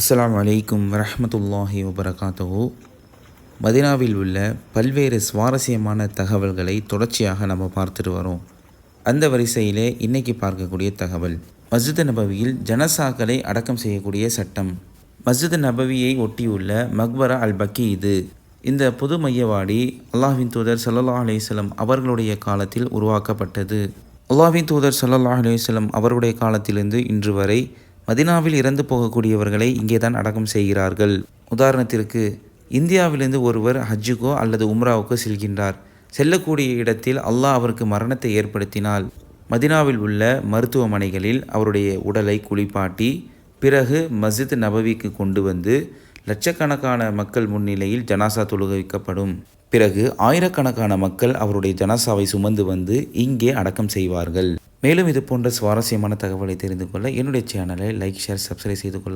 அஸ்லாம் வலைக்கும் வரமத்துல்லாஹி வபரகாத்தோ மதினாவில் உள்ள பல்வேறு சுவாரஸ்யமான தகவல்களை தொடர்ச்சியாக நம்ம பார்த்துட்டு வரோம். அந்த வரிசையிலே இன்னைக்கு பார்க்கக்கூடிய தகவல் மஸ்ஜித் நபவியில் ஜனசாக்களை அடக்கம் செய்யக்கூடிய சட்டம். மஸ்ஜித் நபவியை ஒட்டியுள்ள மக்பரா அல் பக்கி இது. இந்த பொது மையவாடி அல்லாஹின் தூதர் ஸல்லல்லாஹு அலைஹி அவர்களுடைய காலத்தில் உருவாக்கப்பட்டது. அல்லாஹின் தூதர் ஸல்லல்லாஹு அலைஹி அவருடைய காலத்திலிருந்து இன்று வரை மதினாவில் இறந்து போகக்கூடியவர்களை இங்கே தான் அடக்கம் செய்கிறார்கள். உதாரணத்திற்கு இந்தியாவிலிருந்து ஒருவர் ஹஜ்ஜுக்கோ அல்லது உம்ராவுக்கோ செல்கின்றார். செல்லக்கூடிய இடத்தில் அல்லாஹ் அவருக்கு மரணத்தை ஏற்படுத்தினால் மதினாவில் உள்ள மருத்துவமனைகளில் அவருடைய உடலை குளிப்பாட்டி பிறகு மஸ்ஜித் நபவிக்கு கொண்டு வந்து லட்சக்கணக்கான மக்கள் முன்னிலையில் ஜனாசா தொழுகைக்கப்படும். பிறகு ஆயிரக்கணக்கான மக்கள் அவருடைய ஜனாசாவை சுமந்து வந்து இங்கே அடக்கம் செய்வார்கள். மேலும் இது போன்ற சுவாரஸ்யமான தகவலை தெரிந்து கொள்ள என்னுடைய சேனலை லைக் ஷேர் சப்ஸ்கிரைப் செய்து கொள்ள